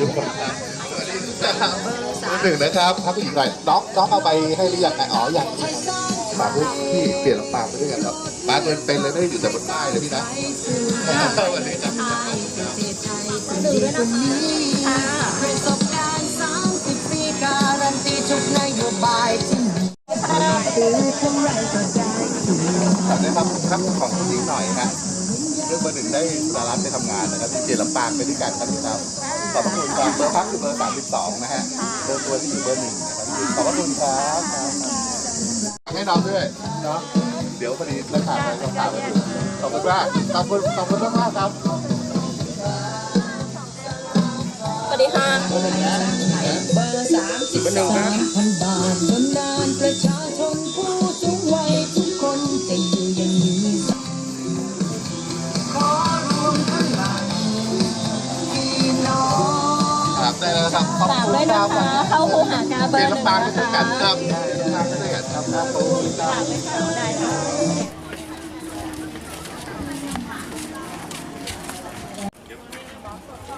อยู่กับเราสวัสดีครับเบอร์หนึ่งนะครับพักผู้หญิงหน่อยน้องน้องเอาไปให้หรือยังไงอ๋อยังฝากด้วยพี่เปลี่ยนลำปางไปด้วยกันครับมาเดินเป็นเลยไม่ได้อยู่แต่บนป้ายเลยพี่นะสวัสดีครับ องเบอร์หนึ่งได้สารัตไปทำงานนะครับที่เจลำปางไปด้วยกันครับพี่ครับขอบพระคุณครับเบอร์พักคือเบอร์สามสิบสองนะฮะเบอร์ตัวที่คือเบอร์หนึ่งนะครับขอบพระคุณครับให้น้องด้วยเนาะเดี๋ยวพอดีราคาเราถามมาอยู่ขอบคุณมากขอบคุณขอบคุณมากๆครับสวัสดีค่ะเบอร์สามสิบสอง ด้วยคนะคะ เข้าคูหากาเบอร์หนึ่งลำปางนะคะกันครับลำปางไปด้วยกันครับครับขอบคุณครับได้ค่ะ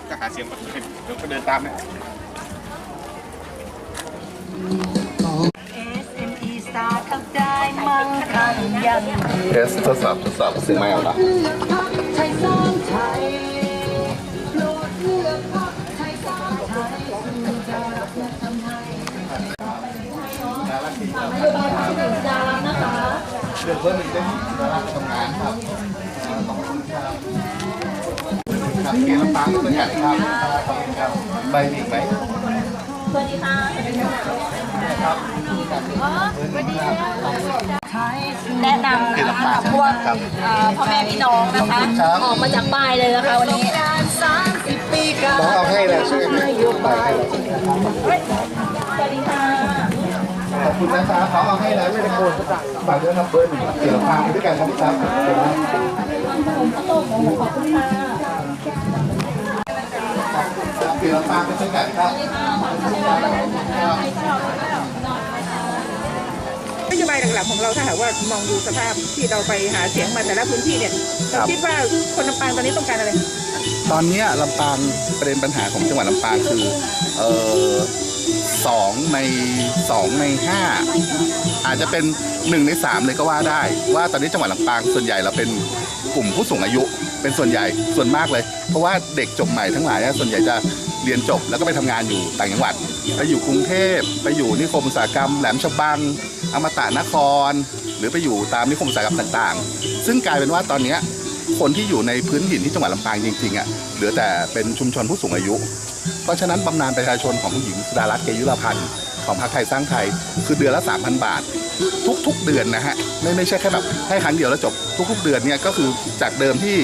ก็หาเสียงมาเดี๋ยวก็เดินตามเนี่ย SME Star เข้าได้มั่งคั่งยั่งยืนเทสทดสอบทดสอบเสียงไม่เอาละเลือกพรรคไทยสร้างไทย นโยบายของถึงดารับนะคะเดือนเพื่อนหนึ่งได้ที่รับทำงานครับขอบคุณครับครับเกลลำปางด้วยกันครับขอบคุณครับใบมีอีกไหมสวัสดีค่ะสวัสดีค่ะครับแนะนำนะคะกับพวกพ่อแม่พี่น้องนะคะออกมาจากป้ายเลยนะคะวันนี้สามสิบปีการน้องเอาให้แล้วใช่ไหมสวัสดีค่ะ คุณนะครับเขาเอาให้แล้วไม่ได้โกนฝากด้วยครับเบอร์หนึ่งเกลลำปางไปด้วยกันครับพี่ครับผมข้าวต้มหมูขอบคุณค่ะเกลลำปางไปด้วยกันครับนโยบายหลักๆของเราถ้าหากว่ามองดูสภาพที่เราไปหาเสียงมาแต่ละพื้นที่เนี่ยเราคิดว่าคนลำปางตอนนี้ต้องการอะไร ตอนเนี้ยลำปางประเด็นปัญหาของจังหวัดลำปางคือเออ สองในสองในห้าอาจจะเป็นหนึ่งในสามเลยก็ว่าได้ ว่าตอนนี้จังหวัดลำปางส่วนใหญ่เราเป็นกลุ่มผู้สูงอายุเป็นส่วนใหญ่ส่วนมากเลย เพราะว่าเด็กจบใหม่ทั้งหลายส่วนใหญ่จะเรียนจบแล้วก็ไปทำงานอยู่ต่างจังหวัด ไปอยู่กรุงเทพไปอยู่นิคมอุตสาหกรรมแหลมฉบังอมตะนคร หรือไปอยู่ตามนิคมอุตสาหกรรมต่างๆ ซึ่งกลายเป็นว่าตอนนี้คนที่อยู่ในพื้นถิ่นที่จังหวัดลำปางจริงๆอะเหลือแต่เป็นชุมชนผู้สูงอายุ เพราะฉะนั้นบำนาญประชาชนของผู้หญิงสุดารัตน์เกยุรพันธ์ของพรรคไทยสร้างไทย คือเดือนละ3,000 บาท ทุกๆเดือนนะฮะไม่ไม่ใช่แค่แบบให้ครั้งเดียวแล้วจบทุก ๆ เดือนเนี่ยก็คือจากเดิมที่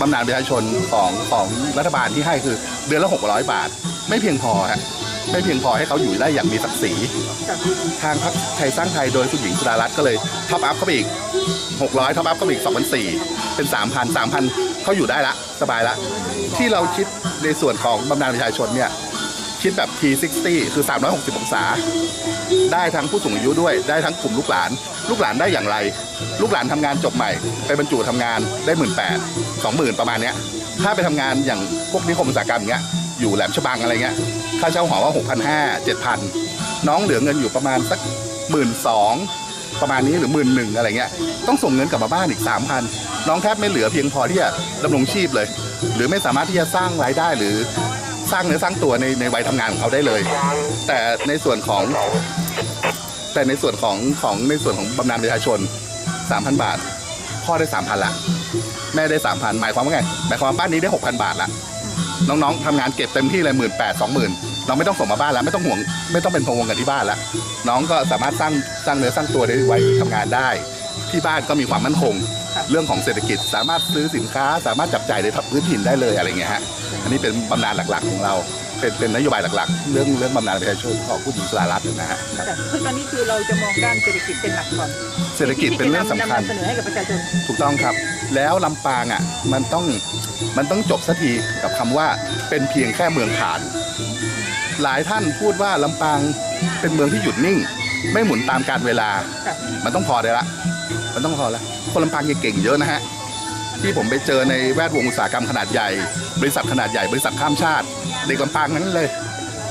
บำนาญประชาชนของของรัฐบาลที่ให้คือเดือนละ600 บาท ไม่เพียงพอฮะ ไม่เพียงพอให้เขาอยู่ได้อย่างมีศักดิ์ศรีทางพรรคไทยสร้างไทยโดยคุณหญิงสุดารัตน์ก็เลยท็อปอัพเข้าไปอีก 600ท็อปอัพเข้าไปอีก2,400เป็น 3,000 3,000เขาอยู่ได้ละสบายละ ที่เราคิดในส่วนของบำนาญประชาชนเนี่ยคิดแบบ T60 คือ 360 องศา ได้ทั้งผู้สูงอายุด้วย ได้ทั้งกลุ่มลูกหลาน ลูกหลานได้อย่างไร ลูกหลานทำงานจบใหม่ ไปบรรจุทำงานได้หมื่นแปดสองหมื่นประมาณเนี้ย ถ้าไปทำงานอย่างพวกนิคมอุตสาหกรรมอย่างเงี้ย อยู่แหลมฉบังอะไรเงี้ยค่าเช่าหอว่าหกพันห้าเจ็ดพันน้องเหลือเงินอยู่ประมาณสักหมื่นสองประมาณนี้หรือหมื่นหนึ่งอะไรเงี้ยต้องส่งเงินกลับมาบ้านอีกสามพันน้องแทบไม่เหลือเพียงพอที่จะดำรงชีพเลย หรือไม่สามารถที่จะสร้างรายได้หรือสร้างเนื้อสร้างตัวในในวัยทำงานของเขาได้เลย แต่ในส่วนของแต่ในส่วนของของในส่วนของบำนาญประชาชน 3,000 บาท พ่อได้ 3,000ละแม่ได้ 3,000 หมายความว่าไง หมายความว่าบ้านนี้ได้ 6,000 บาทละ น้องๆทำงานเก็บเต็มที่เลยหมื่นแปดสองหมื่นเราไม่ต้องส่งมาบ้านแล้วไม่ต้องห่วงไม่ต้องเป็นพะวงกันที่บ้านแล้วน้องก็สามารถสร้างสร้างเนื้อสร้างตัวได้ไวทำงานได้ ที่บ้านก็มีความมั่นคง เรื่องของเศรษฐกิจสามารถซื้อสินค้า สามารถจับจ่ายในพื้นถิ่นได้เลยอะไรเงี้ยฮะอันนี้เป็นบำนาญหลักๆของเรา เป็นเป็นนโยบายหลักๆ เรื่องเรื่องบำนาญประชาชนของผู้หญิงสลารัตน์นะฮะแต่คือตอนนี้คือเราจะมองด้านเศรษฐกิจเป็นหลักก่อนเศรษฐกิจเป็นเรื่องสำคัญที่จะนำนำเสนอให้กับประชาชนถูกต้องครับ แล้วลำปางอะมันต้องมันต้องจบสักทีกับคำว่าเป็นเพียงแค่เมืองผ่าน หลายท่านพูดว่าลำปางเป็นเมืองที่หยุดนิ่ง ไม่หมุนตามการเวลาครับมันต้องพอได้ละ มันต้องพอแล้วคนลำปางเก่งๆเยอะนะฮะ ที่ผมไปเจอในแวดวงอุตสาหกรรมขนาดใหญ่ บริษัทขนาดใหญ่ บริษัทข้ามชาติ เด็กลำปางนั้นเลย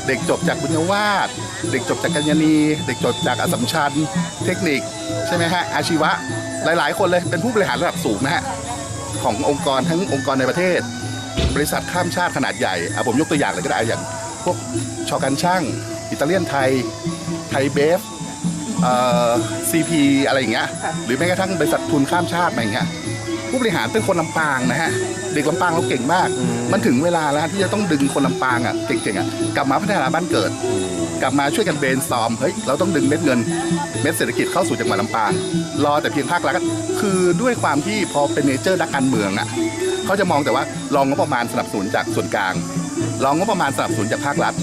เด็กจบจากบุญวาสเด็กจบจากกัญญาณีเด็กจบจากอสสัมชัญเทคนิคใช่ไหมฮะอาชีวะหลาย ๆ คนเลยเป็นผู้บริหารระดับสูงนะฮะขององค์กรทั้งองค์กรในประเทศ บริษัทข้ามชาติขนาดใหญ่อะผมยกตัวอย่างเลยก็ได้อย่าง พวกชอกันช่าง อิตาเลียนไทย ไทยเบฟเอ่อซีพีอะไรอย่างเงี้ยหรือแม้กระทั่งบริษัททุนข้ามชาติอะไรอย่างเงี้ย ผู้บริหารเป็นคนลำปางนะฮะเด็กลำปางเราเก่งมาก มันถึงเวลาแล้วที่จะต้องดึงคนลำปางอะเก่งๆอะกลับมาพัฒนาบ้านเกิด กลับมาช่วยกันเบนซอมเฮ้ยเราต้องดึงเม็ดเงิน เม็ดเศรษฐกิจเข้าสู่จังหวัดลำปาง รอแต่เพียงภาครัฐคือด้วยความที่พอเป็นเนเจอร์นักการเมืองอะเขาจะมองแต่ว่ารองงบประมาณสนับสนุนจากส่วนกลางรองงบประมาณสนับสนุนจากภาครัฐ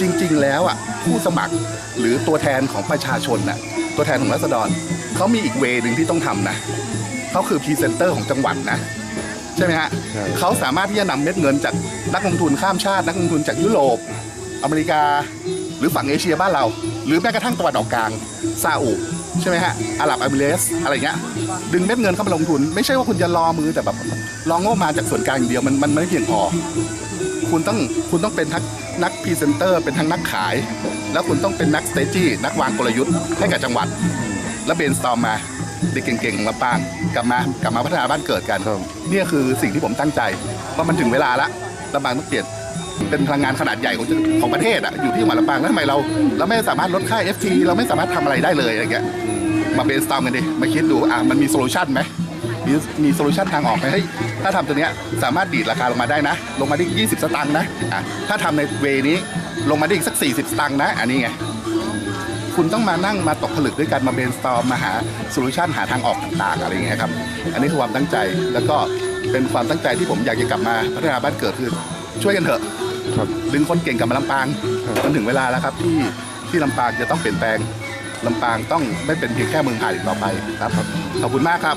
จริง ๆ แล้วอะผู้สมัครหรือตัวแทนของประชาชนน่ะตัวแทนของรัษฎรเขามีอีกเวย์หนึ่งที่ต้องทำนะ เขาคือพรีเซนเตอร์ของจังหวัดนะ ใช่ไหมฮะใช่ เขาสามารถที่จะนำเม็ดเงินจากนักลงทุนข้ามชาติ นักลงทุนจากยุโรป อเมริกา หรือฝั่งเอเชียบ้านเรา หรือแม้กระทั่งตะวันออกกลางซาอุใช่ไหมฮะอาหรับเอมิเรสอะไรเงี้ยดึงเม็ดเงินเข้ามาลงทุน ไม่ใช่ว่าคุณจะรอมือแต่แบบรองงบมาจากส่วนกลางอย่างเดียวมันมันไม่เพียงพอ คุณต้องคุณต้องเป็นทั้งนักพรีเซนเตอร์เป็นทั้งนักขาย แล้วคุณต้องเป็นนักสเตจี้นักวางกลยุทธ์ให้กับจังหวัด แล้วเบนสตอมมา เด็กเก่งๆของลำปางกลับมากลับมาพัฒนาบ้านเกิดกันครับ เนี่ยคือสิ่งที่ผมตั้งใจเพราะมันถึงเวลาละลำปางต้องเปลี่ยนเป็นพลังงานขนาดใหญ่ของของประเทศอะอยู่ที่จังหวัดลำปางแล้วทำไมเราเราไม่สามารถลดค่า FT เราไม่สามารถทำอะไรได้เลยอะไรเงี้ยมาเบนสตอมกันดิมาคิดดูอะมันมีโซลูชันไหมมีมีโซลูชันทางออกไหมเฮ้ยถ้าทำตัวเนี้ยสามารถดีดราคาลงมาได้นะ ลงมาได้อีก20 สตางค์นะอะถ้าทำในเวนี้ลงมาได้อีกสัก 40 สตางค์นะ อันนี้ไง คุณต้องมานั่งมาตกผลึกด้วยกันมาเบนสตอมมาหาโซลูชันหาทางออกต่างๆอะไรอย่างเงี้ยครับอันนี้คือความตั้งใจแล้วก็เป็นความตั้งใจที่ผมอยากจะกลับมาพัฒนาบ้านเกิดคือช่วยกันเถอะครับดึงคนเก่งกลับมาลำปางครับมันถึงเวลาแล้วครับที่ที่ลำปางจะต้องเปลี่ยนแปลงลำปางต้องไม่เป็นเพียงแค่เมืองผ่านอีกต่อไปครับขอบคุณมากครับ